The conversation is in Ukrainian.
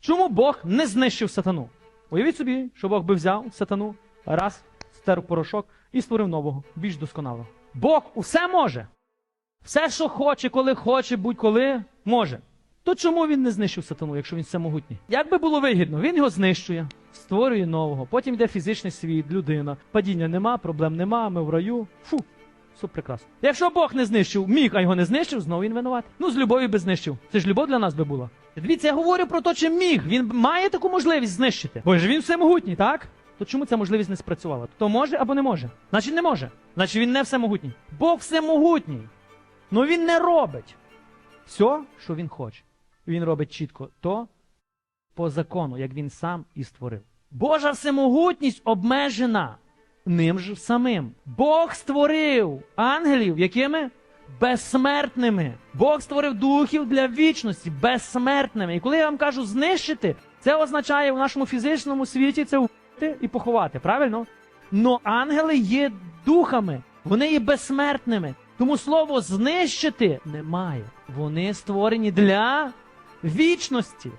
Чому Бог не знищив сатану? Уявіть собі, що Бог би взяв сатану, раз, стер порошок і створив нового, більш досконалого. Бог усе може. Все, що хоче, коли хоче, будь-коли може. То чому він не знищив сатану, якщо він всемогутній? Як би було вигідно, він його знищує, створює нового, потім йде фізичний світ, людина. Падіння нема, проблем нема, ми в раю. Фу, все прекрасно. Якщо Бог не знищив, міг, а його не знищив, знову він винуват. Ну, з любов'ю би знищив. Це ж любов для нас би була. Дивіться, я говорю про те, чи міг. Він має таку можливість знищити. Бо ж він всемогутній, так? То чому ця можливість не спрацювала? То може або не може? Значить, не може. Значить, він не всемогутній. Бог всемогутній. Ну він не робить все, що він хоче. Він робить чітко то по закону, як він сам і створив. Божа всемогутність обмежена ним ж самим. Бог створив ангелів, якими? Безсмертними. Бог створив духів для вічності, безсмертними. І коли я вам кажу знищити, це означає в нашому фізичному світі це вбити і поховати, правильно? Но ангели є духами, вони є безсмертними. Тому слово знищити немає. Вони створені для вічності.